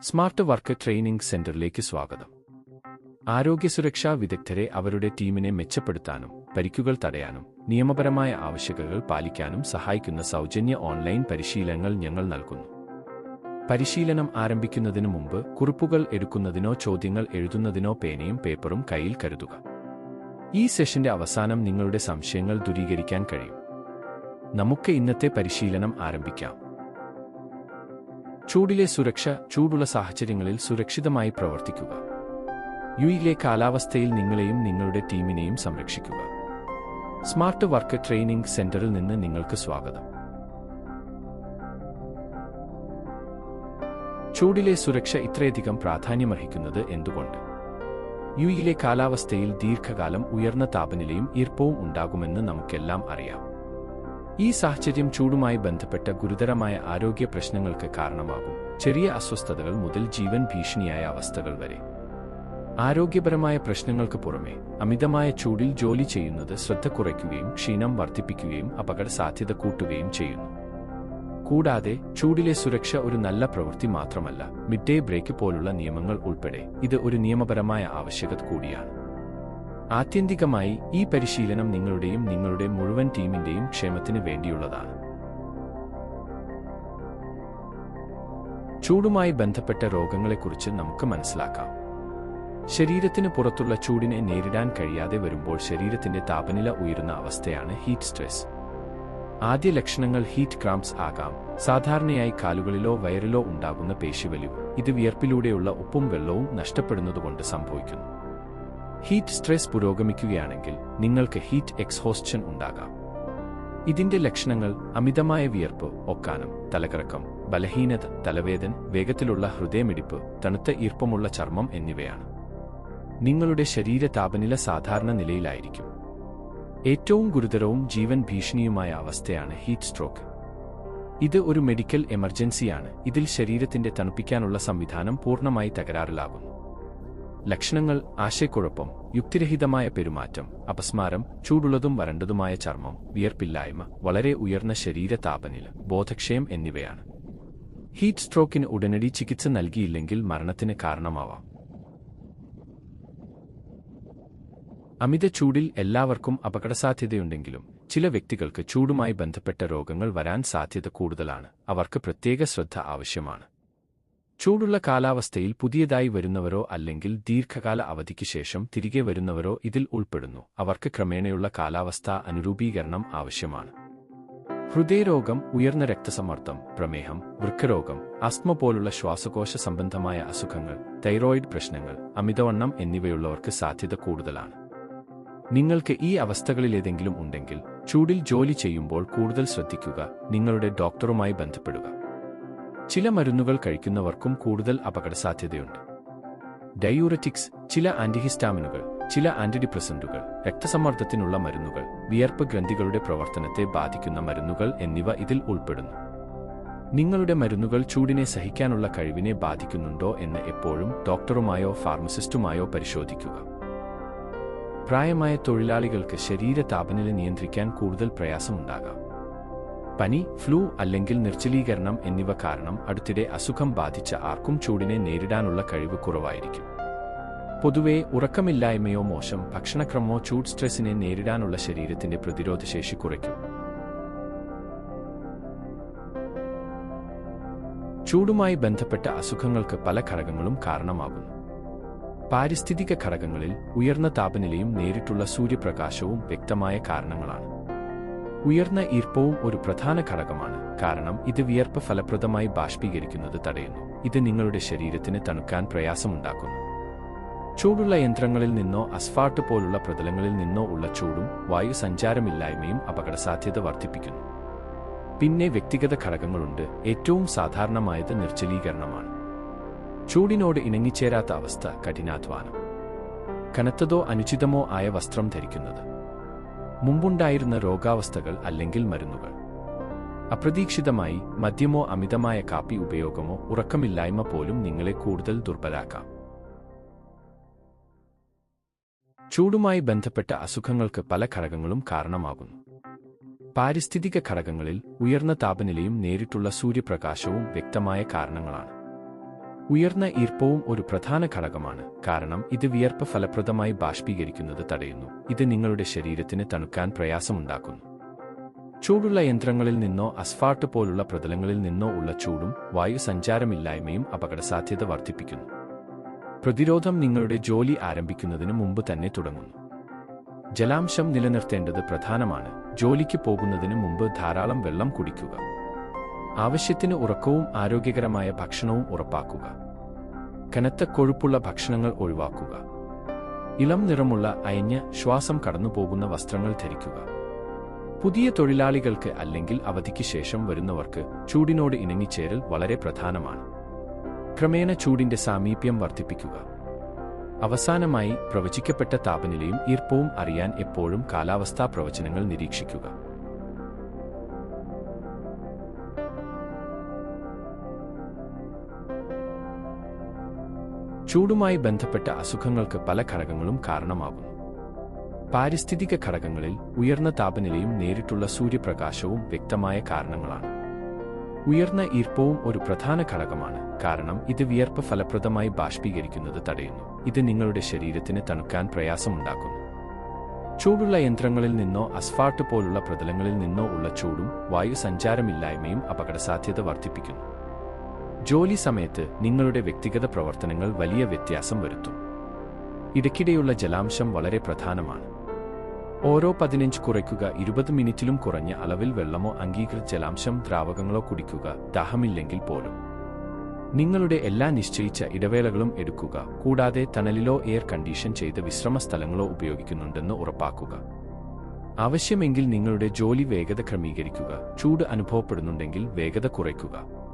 Smart work training സെന്ററിലേക്ക് സ്വാഗതം. ആരോഗ്യ സുരക്ഷാ വിദഗ്ധരെ അവരുടെ ടീമിനെ മെച്ചപ്പെടുത്താനും പരിക്കുകൾ തടയാനും നിയമപരമായ ആവശ്യകതകൾ പാലിക്കാനും സഹായിക്കുന്ന സൗജന്യ ഓൺലൈൻ പരിശീലനങ്ങൾ ഞങ്ങൾ നൽകുന്നു. പരിശീലനം ആരംഭിക്കുന്നതിനു മുമ്പ് കുറിപ്പുകൾ എടുക്കുന്നതിനോ ചോദ്യങ്ങൾ എഴുതുന്നതിനോ പേനയും പേപ്പറും കയ്യിൽ കരുതുക. ഈ സെഷന്റെ അവസാനം നിങ്ങളുടെ സംശയങ്ങൾ ദൂരീകരിക്കാൻ കഴിയും. നമുക്ക് ഇന്നത്തെ പരിശീലനം ആരംഭിക്കാം. ചൂടിലെ സുരക്ഷ ചൂടുള്ള സാഹചര്യങ്ങളിൽ സുരക്ഷിതമായി പ്രവർത്തിക്കുക. യുയിലെ കാലാവസ്ഥയിൽ നിങ്ങളെയും നിങ്ങളുടെ ടീമിനെയും സംരക്ഷിക്കുക. സ്മാർട്ട് വർക്ക് ട്രെയിനിംഗ് സെന്ററിൽ നിന്ന് നിങ്ങൾക്ക് സ്വാഗതം. ചൂടിലെ സുരക്ഷ ഇത്രയധികം പ്രാധാന്യമർഹിക്കുന്നത് എന്തുകൊണ്ട്? യുയിലെ കാലാവസ്ഥയിൽ ദീർഘകാലം ഉയർന്ന താപനിലയും ഈർപ്പവും ഉണ്ടാകുമെന്ന് നമുക്കെല്ലാം അറിയാം. ഈ സാഹചര്യം ചൂടുമായി ബന്ധപ്പെട്ട ഗുരുതരമായ ആരോഗ്യ പ്രശ്നങ്ങൾക്ക് കാരണമാകും ചെറിയ അസ്വസ്ഥതകൾ മുതൽ ജീവൻ ഭീഷണിയായ അവസ്ഥകൾ വരെ. ആരോഗ്യപരമായ പ്രശ്നങ്ങൾക്ക് പുറമെ അമിതമായ ചൂടിൽ ജോലി ചെയ്യുന്നത് ശ്രദ്ധ കുറയ്ക്കുകയും ക്ഷീണം വർദ്ധിപ്പിക്കുകയും അപകട സാധ്യത കൂട്ടുകയും ചെയ്യുന്നു. കൂടാതെ ചൂടിലെ സുരക്ഷ ഒരു നല്ല പ്രവൃത്തി മാത്രമല്ല മിഡ് ഡേ ബ്രേക്ക് പോലുള്ള നിയമങ്ങൾ ഉൾപ്പെടെ ഇത് ഒരു നിയമപരമായ ആവശ്യകത കൂടിയാണ്. ആത്യന്തികമായി ഈ പരിശീലനം നിങ്ങളുടെയും നിങ്ങളുടെ മുഴുവൻ ടീമിന്റെയും ക്ഷേമത്തിന് വേണ്ടിയുള്ളതാണ്. ചൂടുമായി ബന്ധപ്പെട്ട രോഗങ്ങളെക്കുറിച്ച് നമുക്ക് മനസ്സിലാക്കാം. ശരീരത്തിന് പുറത്തുള്ള ചൂടിനെ നേരിടാൻ കഴിയാതെ വരുമ്പോൾ ശരീരത്തിന്റെ താപനില ഉയരുന്ന അവസ്ഥയാണ് ഹീറ്റ് സ്ട്രെസ് ആദ്യ ലക്ഷണങ്ങൾ ഹീറ്റ് ക്രാംസ് ആകാം. സാധാരണയായി കാലുകളിലോ വയറിലോ ഉണ്ടാകുന്ന പേശിവലിവ് ഇത് വിയർപ്പിലൂടെയുള്ള ഉപ്പും വെള്ളവും നഷ്ടപ്പെടുന്നതുകൊണ്ട് സംഭവിക്കുന്നു. ഹീറ്റ് സ്ട്രെസ് പുരോഗമിക്കുകയാണെങ്കിൽ നിങ്ങൾക്ക് ഹീറ്റ് എക്സ്ഹോസ്റ്റൻ ഉണ്ടാകാം. ഇതിന്റെ ലക്ഷണങ്ങൾ അമിതമായ വിയർപ്പ് ഒക്കാനം തലകറക്കം ബലഹീനത തലവേദന വേഗത്തിലുള്ള ഹൃദയമിടിപ്പ് തണുത്ത ഈർപ്പമുള്ള ചർമ്മം എന്നിവയാണ്. നിങ്ങളുടെ ശരീര താപനില സാധാരണ നിലയിലായിരിക്കും. ഏറ്റവും ഗുരുതരവും ജീവൻ ഭീഷണിയുമായ അവസ്ഥയാണ് ഹീറ്റ് സ്ട്രോക്ക്. ഇത് ഒരു മെഡിക്കൽ എമർജൻസിയാണ്. ഇതിൽ ശരീരത്തിന്റെ തണുപ്പിക്കാനുള്ള സംവിധാനം പൂർണമായി തകരാറിലാകുന്നു. ലക്ഷണങ്ങൾ ആശയക്കുഴപ്പം യുക്തിരഹിതമായ പെരുമാറ്റം അപസ്മാരം ചൂടുള്ളതും വരണ്ടതുമായ ചർമ്മം വിയർപ്പില്ലായ്മ വളരെ ഉയർന്ന ശരീര താപനില ബോധക്ഷയം എന്നിവയാണ്. ഹീറ്റ് സ്ട്രോക്കിന് ഉടനടി ചികിത്സ നൽകിയില്ലെങ്കിൽ മരണത്തിന് കാരണമാവാം. അമിത ചൂടിൽ എല്ലാവർക്കും അപകടസാധ്യതയുണ്ടെങ്കിലും ചില വ്യക്തികൾക്ക് ചൂടുമായി ബന്ധപ്പെട്ട രോഗങ്ങൾ വരാൻ സാധ്യത കൂടുതലാണ്. അവർക്ക് പ്രത്യേക ശ്രദ്ധ ആവശ്യമാണ്. ചൂടുള്ള കാലാവസ്ഥയിൽ പുതിയതായി വരുന്നവരോ അല്ലെങ്കിൽ ദീർഘകാല അവധിക്ക് ശേഷം തിരികെ വരുന്നവരോ ഇതിൽ ഉൾപ്പെടുന്നു. അവർക്ക് ക്രമേണയുള്ള കാലാവസ്ഥാ അനുരൂപീകരണം ആവശ്യമാണ്. ഹൃദയരോഗം ഉയർന്ന രക്തസമ്മർദ്ദം പ്രമേഹം വൃക്കരോഗം അസ്മ പോലുള്ള ശ്വാസകോശ സംബന്ധമായ അസുഖങ്ങൾ തൈറോയിഡ് പ്രശ്നങ്ങൾ അമിതവണ്ണം എന്നിവയുള്ളവർക്ക് സാധ്യത കൂടുതലാണ്. നിങ്ങൾക്ക് ഈ അവസ്ഥകളിലേതെങ്കിലും ഉണ്ടെങ്കിൽ ചൂടിൽ ജോലി ചെയ്യുമ്പോൾ കൂടുതൽ ശ്രദ്ധിക്കുക നിങ്ങളുടെ ഡോക്ടറുമായി ബന്ധപ്പെടുക. ചില മരുന്നുകൾ കഴിക്കുന്നവർക്കും കൂടുതൽ അപകട സാധ്യതയുണ്ട് ഡയൂററ്റിക്സ് ചില ആന്റിഹിസ്റ്റാമിനുകൾ ചില ആന്റിഡിപ്രസന്റുകൾ രക്തസമ്മർദ്ദത്തിനുള്ള മരുന്നുകൾ വിയർപ്പ് ഗ്രന്ഥികളുടെ പ്രവർത്തനത്തെ ബാധിക്കുന്ന മരുന്നുകൾ എന്നിവ ഇതിൽ ഉൾപ്പെടുന്നു. നിങ്ങളുടെ മരുന്നുകൾ ചൂടിനെ സഹിക്കാനുള്ള കഴിവിനെ ബാധിക്കുന്നുണ്ടോ എന്ന് എപ്പോഴും ഡോക്ടറുമായോ ഫാർമസിസ്റ്റുമായോ പരിശോധിക്കുക. പ്രായമായ തൊഴിലാളികൾക്ക് ശരീര താപനില നിയന്ത്രിക്കാൻ കൂടുതൽ പ്രയാസമുണ്ടാകാം. പനി ഫ്ലൂ അല്ലെങ്കിൽ നിർജലീകരണം എന്നിവ കാരണം അടുത്തിടെ അസുഖം ബാധിച്ച ആർക്കും ചൂടിനെ നേരിടാനുള്ള കഴിവ് കുറവായിരിക്കും. പൊതുവെ ഉറക്കമില്ലായ്മയോ മോശം ഭക്ഷണക്രമമോ ചൂട് സ്ട്രെസ്സിനെ നേരിടാനുള്ള ശരീരത്തിന്റെ പ്രതിരോധശേഷി കുറയ്ക്കും. ചൂടുമായി ബന്ധപ്പെട്ട അസുഖങ്ങൾക്ക് പല ഘടകങ്ങളും കാരണമാകുന്നു. പാരിസ്ഥിതിക ഘടകങ്ങളിൽ ഉയർന്ന താപനിലയും നേരിട്ടുള്ള സൂര്യപ്രകാശവും വ്യക്തമായ കാരണങ്ങളാണ്. ഉയർന്ന ഈർപ്പവും ഒരു പ്രധാന ഘടകമാണ്. കാരണം ഇത് വിയർപ്പ് ഫലപ്രദമായി ബാഷ്പീകരിക്കുന്നത് തടയുന്നു. ഇത് നിങ്ങളുടെ ശരീരത്തിന് തണുക്കാൻ പ്രയാസമുണ്ടാക്കുന്നു. ചൂടുള്ള യന്ത്രങ്ങളിൽ നിന്നോ അസ്ഫാൾട്ട് പോലുള്ള പ്രതലങ്ങളിൽ നിന്നോ ഉള്ള ചൂടും വായു സഞ്ചാരമില്ലായ്മയും അപകടസാധ്യത വർദ്ധിപ്പിക്കുന്നു. പിന്നെ വ്യക്തിഗത ഘടകങ്ങളുണ്ട്. ഏറ്റവും സാധാരണമായത് നിർജലീകരണമാണ്. ചൂടിനോട് ഇണങ്ങിച്ചേരാത്ത അവസ്ഥ കഠിനാധ്വാനം. കനത്തതോ അനുചിതമോ ആയ വസ്ത്രം ധരിക്കുന്നത്. മുമ്പുണ്ടായിരുന്ന രോഗാവസ്ഥകൾ അല്ലെങ്കിൽ മരുന്നുകൾ. അപ്രതീക്ഷിതമായി മദ്യമോ അമിതമായ കാപ്പി ഉപയോഗമോ ഉറക്കമില്ലായ്മ പോലും നിങ്ങളെ കൂടുതൽ ദുർബലാക്കാം. ചൂടുമായി ബന്ധപ്പെട്ട അസുഖങ്ങൾക്ക് പല ഘടകങ്ങളും കാരണമാകുന്നു. പാരിസ്ഥിതിക ഘടകങ്ങളിൽ ഉയർന്ന താപനിലയും നേരിട്ടുള്ള സൂര്യപ്രകാശവും വ്യക്തമായ കാരണങ്ങളാണ്. ഉയർന്ന ഈർപ്പവും ഒരു പ്രധാന ഘടകമാണ്. കാരണം ഇത് വിയർപ്പ് ഫലപ്രദമായി ബാഷ്പീകരിക്കുന്നത് തടയുന്നു. ഇത് നിങ്ങളുടെ ശരീരത്തിന് തണുക്കാൻ പ്രയാസമുണ്ടാക്കുന്നു. ചൂടുള്ള യന്ത്രങ്ങളിൽ നിന്നോ അസ്ഫാൾട്ട് പോലുള്ള പ്രതലങ്ങളിൽ നിന്നോ ഉള്ള ചൂടും വായു സഞ്ചാരമില്ലായ്മയും അപകടസാധ്യത വർദ്ധിപ്പിക്കുന്നു. പ്രതിരോധം നിങ്ങളുടെ ജോലി ആരംഭിക്കുന്നതിന് മുമ്പ് തന്നെ തുടങ്ങുന്നു. ജലാംശം നിലനിർത്തേണ്ടത് പ്രധാനമാണ്. ജോലിക്ക് പോകുന്നതിന് മുമ്പ് ധാരാളം വെള്ളം കുടിക്കുക. ആവശ്യത്തിന് ഉറക്കവും ആരോഗ്യകരമായ ഭക്ഷണവും ഉറപ്പാക്കുക. കനത്ത കൊഴുപ്പുള്ള ഭക്ഷണങ്ങൾ ഒഴിവാക്കുക. ഇളം നിറമുള്ള അയഞ്ഞ ശ്വാസം കടന്നുപോകുന്ന വസ്ത്രങ്ങൾ ധരിക്കുക. പുതിയ തൊഴിലാളികൾക്ക് അല്ലെങ്കിൽ അവധിക്ക് ശേഷം വരുന്നവർക്ക് ചൂടിനോട് ഇണങ്ങിച്ചേരൽ വളരെ പ്രധാനമാണ്. ക്രമേണ ചൂടിന്റെ സാമീപ്യം വർദ്ധിപ്പിക്കുക. അവസാനമായി പ്രവചിക്കപ്പെട്ട താപനിലയും ഈർപ്പവും അറിയാൻ എപ്പോഴും കാലാവസ്ഥാ പ്രവചനങ്ങൾ നിരീക്ഷിക്കുക. ചൂടുമായി ബന്ധപ്പെട്ട അസുഖങ്ങൾക്ക് പല ഘടകങ്ങളും കാരണമാകുന്നു. പാരിസ്ഥിതിക ഘടകങ്ങളിൽ ഉയർന്ന താപനിലയും നേരിട്ടുള്ള സൂര്യപ്രകാശവും വ്യക്തമായ കാരണങ്ങളാണ്. ഉയർന്ന ഈർപ്പവും ഒരു പ്രധാന ഘടകമാണ് കാരണം ഇത് വിയർപ്പ് ഫലപ്രദമായി ബാഷ്പീകരിക്കുന്നത് തടയുന്നു. ഇത് നിങ്ങളുടെ ശരീരത്തിന് തണുക്കാൻ പ്രയാസമുണ്ടാക്കുന്നു. ചൂടുള്ള യന്ത്രങ്ങളിൽ നിന്നോ അസ്ഫാൾട്ട് പോലുള്ള പ്രതലങ്ങളിൽ നിന്നോ ഉള്ള ചൂടും വായു സഞ്ചാരമില്ലായ്മയും അപകടസാധ്യത വർദ്ധിപ്പിക്കുന്നു. ജോലി സമയത്ത് നിങ്ങളുടെ വ്യക്തിഗത പ്രവർത്തനങ്ങൾ വലിയ വ്യത്യാസം വരുത്തും. ഇടയ്ക്കിടെയുള്ള ജലാംശം വളരെ പ്രധാനമാണ്. ഓരോ പതിനഞ്ച് കുറയ്ക്കുക ഇരുപത് മിനിറ്റിലും കുറഞ്ഞ അളവിൽ വെള്ളമോ അംഗീകൃത ജലാംശം ദ്രാവകങ്ങളോ കുടിക്കുക ദാഹമില്ലെങ്കിൽ പോലും. നിങ്ങളുടെ എല്ലാ നിശ്ചയിച്ച ഇടവേളകളും എടുക്കുക കൂടാതെ തണലിലോ എയർ കണ്ടീഷൻ ചെയ്ത വിശ്രമ സ്ഥലങ്ങളോ ഉപയോഗിക്കുന്നുണ്ടെന്ന് ഉറപ്പാക്കുക. ആവശ്യമെങ്കിൽ നിങ്ങളുടെ ജോലി വേഗത ക്രമീകരിക്കുക ചൂട് അനുഭവപ്പെടുന്നുണ്ടെങ്കിൽ വേഗത കുറയ്ക്കുക.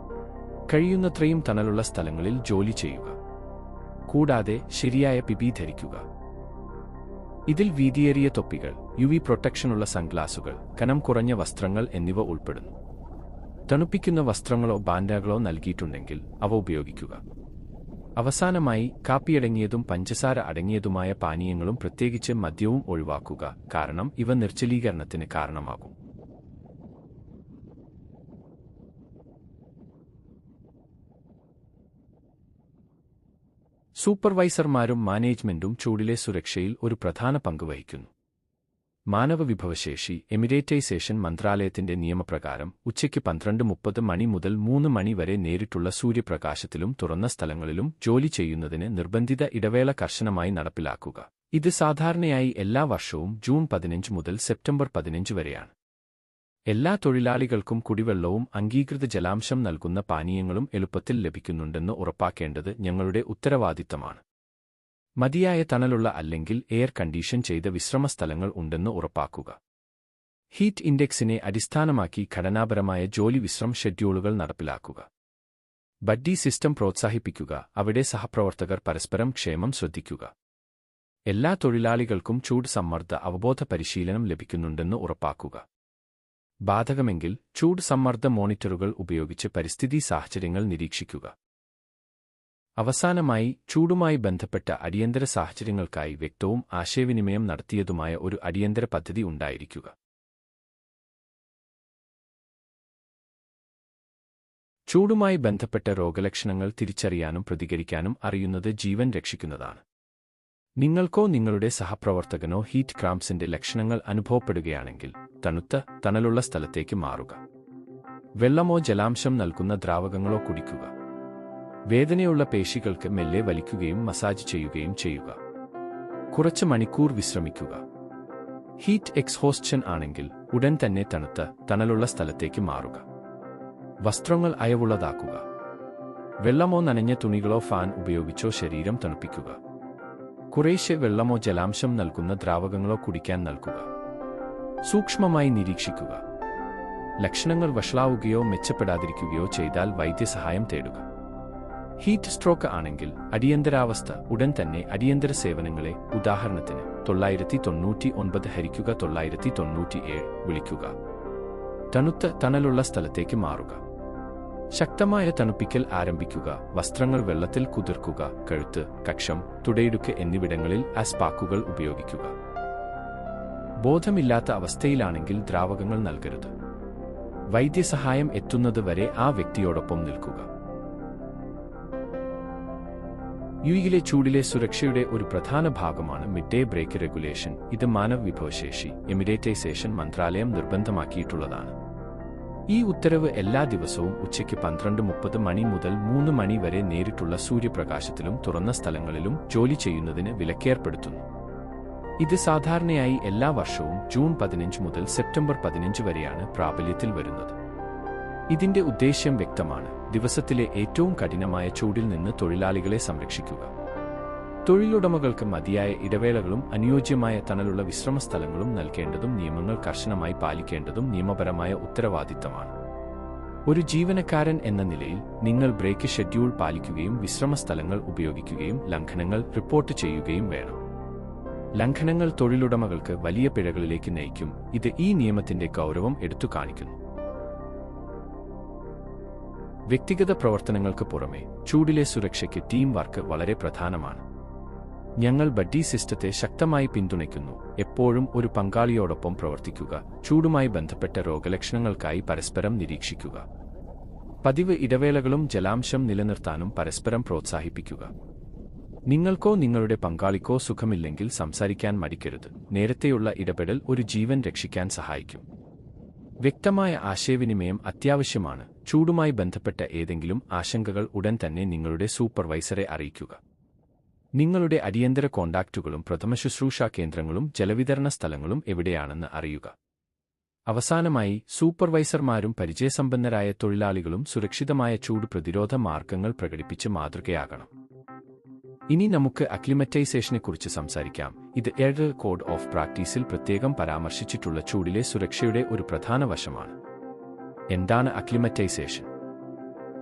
കഴിയുന്നത്രയും തണലുള്ള സ്ഥലങ്ങളിൽ ജോലി ചെയ്യുക. കൂടാതെ ശരിയായ പിപി ധരിക്കുക. ഇതിൽ വീതിയേറിയ തൊപ്പികൾ യു വി പ്രൊട്ടക്ഷനുള്ള സൺഗ്ലാസുകൾ കനം കുറഞ്ഞ വസ്ത്രങ്ങൾ എന്നിവ ഉൾപ്പെടുന്നു. തണുപ്പിക്കുന്ന വസ്ത്രങ്ങളോ ബാൻഡകളോ നൽകിയിട്ടുണ്ടെങ്കിൽ അവ ഉപയോഗിക്കുക. അവസാനമായി കാപ്പിയടങ്ങിയതും പഞ്ചസാര അടങ്ങിയതുമായ പാനീയങ്ങളും പ്രത്യേകിച്ച് മദ്യവും ഒഴിവാക്കുക കാരണം ഇവ നിർജലീകരണത്തിന് കാരണമാകും. സൂപ്പർവൈസർമാരും മാനേജ്മെന്റും ചൂടിലെ സുരക്ഷയിൽ ഒരു പ്രധാന പങ്ക് വഹിക്കുന്നു. മാനവവിഭവശേഷി എമിറേറ്റൈസേഷൻ മന്ത്രാലയത്തിന്റെ നിയമപ്രകാരം ഉച്ചയ്ക്ക് പന്ത്രണ്ട് മുപ്പത് മണി മുതൽ മൂന്ന് മണി വരെ നേരിട്ടുള്ള സൂര്യപ്രകാശത്തിലും തുറന്ന സ്ഥലങ്ങളിലും ജോലി ചെയ്യുന്നതിന് നിർബന്ധിത ഇടവേള കർശനമായി നടപ്പിലാക്കുക. ഇത് സാധാരണയായി എല്ലാ വർഷവും ജൂൺ പതിനഞ്ച് മുതൽ സെപ്റ്റംബർ പതിനഞ്ച് വരെയാണ്. എല്ലാ തൊഴിലാളികൾക്കും കുടിവെള്ളവും അംഗീകൃത ജലാംശം നൽകുന്ന പാനീയങ്ങളും എളുപ്പത്തിൽ ലഭിക്കുന്നുണ്ടെന്ന് ഉറപ്പാക്കേണ്ടത് ഞങ്ങളുടെ ഉത്തരവാദിത്തമാണ്. മതിയായ തണലുള്ള അല്ലെങ്കിൽ എയർ കണ്ടീഷൻ ചെയ്ത വിശ്രമ സ്ഥലങ്ങൾ ഉണ്ടെന്ന് ഉറപ്പാക്കുക. ഹീറ്റ് ഇൻഡെക്സിനെ അടിസ്ഥാനമാക്കി ഘടനാപരമായ ജോലി വിശ്രം ഷെഡ്യൂളുകൾ നടപ്പിലാക്കുക. ബഡ്ഡി സിസ്റ്റം പ്രോത്സാഹിപ്പിക്കുക അവിടെ സഹപ്രവർത്തകർ പരസ്പരം ക്ഷേമം ശ്രദ്ധിക്കുക. എല്ലാ തൊഴിലാളികൾക്കും ചൂട് സമ്മർദ്ദ അവബോധ പരിശീലനം ലഭിക്കുന്നുണ്ടെന്ന് ഉറപ്പാക്കുക. ബാധകമെങ്കിൽ ചൂട് സമ്മർദ്ദ മോണിറ്ററുകൾ ഉപയോഗിച്ച് പരിസ്ഥിതി സാഹചര്യങ്ങൾ നിരീക്ഷിക്കുക. അവസാനമായി ചൂടുമായി ബന്ധപ്പെട്ട അടിയന്തര സാഹചര്യങ്ങൾക്കായി വ്യക്തവും ആശയവിനിമയം നടത്തിയതുമായ ഒരു അടിയന്തര പദ്ധതി ഉണ്ടായിരിക്കുക. ചൂടുമായി ബന്ധപ്പെട്ട രോഗലക്ഷണങ്ങൾ തിരിച്ചറിയാനും പ്രതികരിക്കാനും അറിയുന്നത് ജീവൻ രക്ഷിക്കുന്നതാണ്. നിങ്ങൾക്കോ നിങ്ങളുടെ സഹപ്രവർത്തകനോ ഹീറ്റ് ക്രാംസിന്റെ ലക്ഷണങ്ങൾ അനുഭവപ്പെടുകയാണെങ്കിൽ തണുത്ത തണലുള്ള സ്ഥലത്തേക്ക് മാറുക. വെള്ളമോ ജലാംശം നൽകുന്ന ദ്രാവകങ്ങളോ കുടിക്കുക. വേദനയുള്ള പേശികൾക്ക് മെല്ലെ വലിക്കുകയും മസാജ് ചെയ്യുകയും ചെയ്യുക. കുറച്ച് മണിക്കൂർ വിശ്രമിക്കുക. ഹീറ്റ് എക്സ്ഹോസ്റ്റൻ ആണെങ്കിൽ ഉടൻ തന്നെ തണുത്ത തണലുള്ള സ്ഥലത്തേക്ക് മാറുക. വസ്ത്രങ്ങൾ അയവുള്ളതാക്കുക. വെള്ളമോ നനഞ്ഞ തുണികളോ ഫാൻ ഉപയോഗിച്ചോ ശരീരം തണുപ്പിക്കുക. കുറേശ്ശെ വെള്ളമോ ജലാംശം നൽകുന്ന ദ്രാവകങ്ങളോ കുടിക്കാൻ നൽകുക. സൂക്ഷ്മമായി നിരീക്ഷിക്കുക. ലക്ഷണങ്ങൾ വഷളാവുകയോ മെച്ചപ്പെടാതിരിക്കുകയോ ചെയ്താൽ വൈദ്യസഹായം തേടുക. ഹീറ്റ് സ്ട്രോക്ക് ആണെങ്കിൽ അടിയന്തരാവസ്ഥ ഉടൻ തന്നെ അടിയന്തര സേവനങ്ങളെ ഉദാഹരണത്തിന് തൊള്ളായിരത്തി തൊണ്ണൂറ്റി ഒൻപത് ഹരിക്കുക തൊള്ളായിരത്തി തൊണ്ണൂറ്റിയേഴ് വിളിക്കുക. തണുത്ത തണലുള്ള സ്ഥലത്തേക്ക് മാറുക. ശക്തമായ തണുപ്പിക്കൽ ആരംഭിക്കുക വസ്ത്രങ്ങൾ വെള്ളത്തിൽ കുതിർക്കുക കഴുത്ത് കക്ഷം തുടയിടുക്ക് എന്നിവിടങ്ങളിൽ ആസ്പാക്കുകൾ ഉപയോഗിക്കുക. ബോധമില്ലാത്ത അവസ്ഥയിലാണെങ്കിൽ ദ്രാവകങ്ങൾ നൽകരുത്. വൈദ്യസഹായം എത്തുന്നത് വരെ ആ വ്യക്തിയോടൊപ്പം നിൽക്കുക. യുയിലെ ചൂടിലെ സുരക്ഷയുടെ ഒരു പ്രധാന ഭാഗമാണ് മിഡ് ഡേ ബ്രേക്ക് റെഗുലേഷൻ. ഇത് മാനവ വിഭവശേഷി എമിറേറ്റൈസേഷൻ മന്ത്രാലയം നിർബന്ധമാക്കിയിട്ടുള്ളതാണ്. ഈ ഉത്തരവ് എല്ലാ ദിവസവും ഉച്ചയ്ക്ക് പന്ത്രണ്ട് മുപ്പത് മണി മുതൽ മൂന്ന് മണി വരെ നേരിട്ടുള്ള സൂര്യപ്രകാശത്തിലും തുറന്ന സ്ഥലങ്ങളിലും ജോലി ചെയ്യുന്നതിന് വിലക്കേർപ്പെടുത്തുന്നു. ഇത് സാധാരണയായി എല്ലാ വർഷവും ജൂൺ പതിനഞ്ച് മുതൽ സെപ്റ്റംബർ പതിനഞ്ച് വരെയാണ് പ്രാബല്യത്തിൽ വരുന്നത്. ഇതിന്റെ ഉദ്ദേശ്യം വ്യക്തമാണ്. ദിവസത്തിലെ ഏറ്റവും കഠിനമായ ചൂടിൽ നിന്ന് തൊഴിലാളികളെ സംരക്ഷിക്കുക. തൊഴിലുടമകൾക്ക് മതിയായ ഇടവേളകളും അനുയോജ്യമായ തണലുള്ള വിശ്രമ സ്ഥലങ്ങളും നൽകേണ്ടതും നിയമങ്ങൾ കർശനമായി പാലിക്കേണ്ടതും നിയമപരമായ ഉത്തരവാദിത്തമാണ്. ഒരു ജീവനക്കാരൻ എന്ന നിലയിൽ നിങ്ങൾ ബ്രേക്ക് ഷെഡ്യൂൾ പാലിക്കുകയും വിശ്രമ സ്ഥലങ്ങൾ ഉപയോഗിക്കുകയും ലംഘനങ്ങൾ റിപ്പോർട്ട് ചെയ്യുകയും വേണം. ലംഘനങ്ങൾ തൊഴിലുടമകൾക്ക് വലിയ പിഴകളിലേക്ക് നയിക്കും. ഇത് ഈ നിയമത്തിന്റെ ഗൗരവം എടുത്തു കാണിക്കുന്നു. വ്യക്തിഗത പ്രവർത്തനങ്ങൾക്ക് പുറമെ ചൂടിലെ സുരക്ഷയ്ക്ക് ടീം വർക്ക് വളരെ പ്രധാനമാണ്. ഞങ്ങൾ ബഡ്ഡി സിസ്റ്റത്തെ ശക്തമായി പിന്തുണയ്ക്കുന്നു. എപ്പോഴും ഒരു പങ്കാളിയോടൊപ്പം പ്രവർത്തിക്കുക ചൂടുമായി ബന്ധപ്പെട്ട രോഗലക്ഷണങ്ങൾക്കായി പരസ്പരം നിരീക്ഷിക്കുക. പതിവ് ഇടവേളകളും ജലാംശം നിലനിർത്താനും പരസ്പരം പ്രോത്സാഹിപ്പിക്കുക. നിങ്ങൾക്കോ നിങ്ങളുടെ പങ്കാളിക്കോ സുഖമില്ലെങ്കിൽ സംസാരിക്കാൻ മടിക്കരുത്. നേരത്തെയുള്ള ഇടപെടൽ ഒരു ജീവൻ രക്ഷിക്കാൻ സഹായിക്കും. വ്യക്തമായ ആശയവിനിമയം അത്യാവശ്യമാണ്. ചൂടുമായി ബന്ധപ്പെട്ട ഏതെങ്കിലും ആശങ്കകൾ ഉടൻ തന്നെ നിങ്ങളുടെ സൂപ്പർവൈസറെ അറിയിക്കുക. നിങ്ങളുടെ അടിയന്തര കോണ്ടാക്റ്റുകളും പ്രഥമ ശുശ്രൂഷാ കേന്ദ്രങ്ങളും ജലവിതരണ സ്ഥലങ്ങളും എവിടെയാണെന്ന് അറിയുക. അവസാനമായി സൂപ്പർവൈസർമാരും പരിചയസമ്പന്നരായ തൊഴിലാളികളും സുരക്ഷിതമായ ചൂട് പ്രതിരോധ മാർഗങ്ങൾ പ്രകടിപ്പിച്ച് മാതൃകയാകണം. ഇനി നമുക്ക് അക്ലിമറ്റൈസേഷനെക്കുറിച്ച് സംസാരിക്കാം. ഇത് എയർ കോഡ് ഓഫ് പ്രാക്ടീസിൽ പ്രത്യേകം പരാമർശിച്ചിട്ടുള്ള ചൂടിലെ സുരക്ഷയുടെ ഒരു പ്രധാന വശമാണ്. എന്താണ് അക്ലിമറ്റൈസേഷൻ?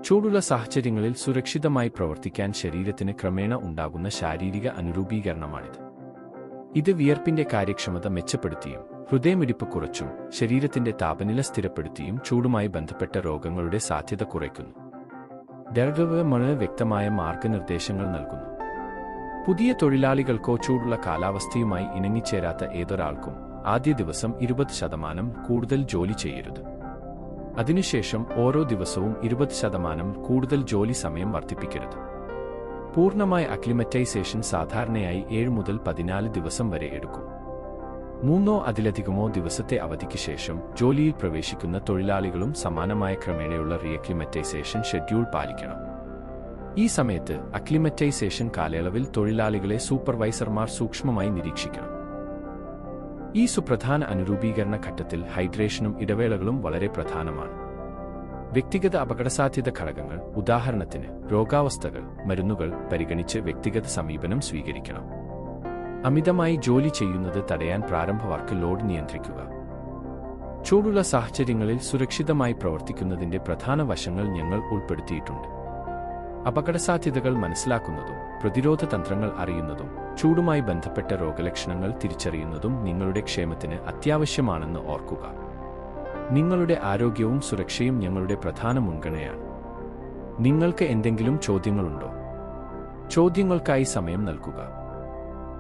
ചൂടുള്ള സാഹചര്യങ്ങളിൽ സുരക്ഷിതമായി പ്രവർത്തിക്കാൻ ശരീരത്തിന് ക്രമേണ ഉണ്ടാകുന്ന ശാരീരിക അനുരൂപീകരണമാണിത്. ഇത് വിയർപ്പിന്റെ കാര്യക്ഷമത മെച്ചപ്പെടുത്തിയും ഹൃദയമിടിപ്പ് കുറച്ചും ശരീരത്തിന്റെ താപനില സ്ഥിരപ്പെടുത്തിയും ചൂടുമായി ബന്ധപ്പെട്ട രോഗങ്ങളുടെ സാധ്യത കുറയ്ക്കുന്നു. ദീർഘവ വ്യക്തമായ മാർഗനിർദ്ദേശങ്ങൾ നൽകുന്നു. പുതിയ തൊഴിലാളികൾക്കോ ചൂടുള്ള കാലാവസ്ഥയുമായി ഇണങ്ങിച്ചേരാത്ത ഏതൊരാൾക്കും ആദ്യ ദിവസം ഇരുപത് ശതമാനം കൂടുതൽ ജോലി ചെയ്യരുത്. അതിനുശേഷം ഓരോ ദിവസവും ഇരുപത് ശതമാനം കൂടുതൽ ജോലി സമയം വർദ്ധിപ്പിക്കരുത്. പൂർണമായ അക്ലിമറ്റൈസേഷൻ സാധാരണയായി ഏഴ് മുതൽ പതിനാല് ദിവസം വരെ എടുക്കും. മൂന്നോ അതിലധികമോ ദിവസത്തെ അവധിക്ക് ശേഷം ജോലിയിൽ പ്രവേശിക്കുന്ന തൊഴിലാളികളും സമാനമായ ക്രമേണയുള്ള റീഅക്ലിമറ്റൈസേഷൻ ഷെഡ്യൂൾ പാലിക്കണം. ഈ സമയത്ത് അക്ലിമറ്റൈസേഷൻ കാലയളവിൽ തൊഴിലാളികളെ സൂപ്പർവൈസർമാർ സൂക്ഷ്മമായി നിരീക്ഷിക്കണം. ഈ സുപ്രധാന അനുരൂപീകരണ ഘട്ടത്തിൽ ഹൈഡ്രേഷനും ഇടവേളകളും വളരെ പ്രധാനമാണ്. വ്യക്തിഗത അപകടസാധ്യത ഘടകങ്ങൾ ഉദാഹരണത്തിന് രോഗാവസ്ഥകൾ മരുന്നുകൾ പരിഗണിച്ച് വ്യക്തിഗത സമീപനം സ്വീകരിക്കണം. അമിതമായി ജോലി ചെയ്യുന്നത് തടയാൻ പ്രാരംഭ വർക്ക് ലോഡ് നിയന്ത്രിക്കുക. ചൂടുള്ള സാഹചര്യങ്ങളിൽ സുരക്ഷിതമായി പ്രവർത്തിക്കുന്നതിന്റെ പ്രധാന വശങ്ങൾ ഞങ്ങൾ ഉൾപ്പെടുത്തിയിട്ടുണ്ട്. അപകടസാധ്യതകൾ മനസ്സിലാക്കുന്നതും പ്രതിരോധ തന്ത്രങ്ങൾ അറിയുന്നതും ചൂടുമായി ബന്ധപ്പെട്ട രോഗലക്ഷണങ്ങൾ തിരിച്ചറിയുന്നതും നിങ്ങളുടെ ക്ഷേമത്തിന് അത്യാവശ്യമാണെന്ന് ഓർക്കുക. നിങ്ങളുടെ ആരോഗ്യവും സുരക്ഷയും ഞങ്ങളുടെ പ്രധാന മുൻഗണനയാണ്. നിങ്ങൾക്ക് എന്തെങ്കിലും ചോദ്യങ്ങളുണ്ടോ? ചോദ്യങ്ങൾക്കായി സമയം നൽകുക.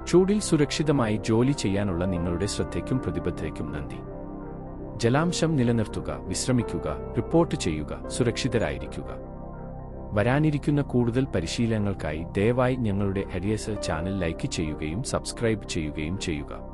ചൂടിൽ സുരക്ഷിതമായി ജോലി ചെയ്യാനുള്ള നിങ്ങളുടെ ശ്രദ്ധയ്ക്കും പ്രതിബദ്ധതയ്ക്കും നന്ദി. ജലാംശം നിലനിർത്തുക വിശ്രമിക്കുക റിപ്പോർട്ട് ചെയ്യുക സുരക്ഷിതരായിരിക്കുക. വരാനിരിക്കുന്ന കൂടുതൽ പരിശീലനങ്ങൾക്കായി ദയവായി ഞങ്ങളുടെ ഹരിയസ് ചാനൽ ലൈക്ക് ചെയ്യുകയും സബ്സ്ക്രൈബ് ചെയ്യുകയും ചെയ്യുക.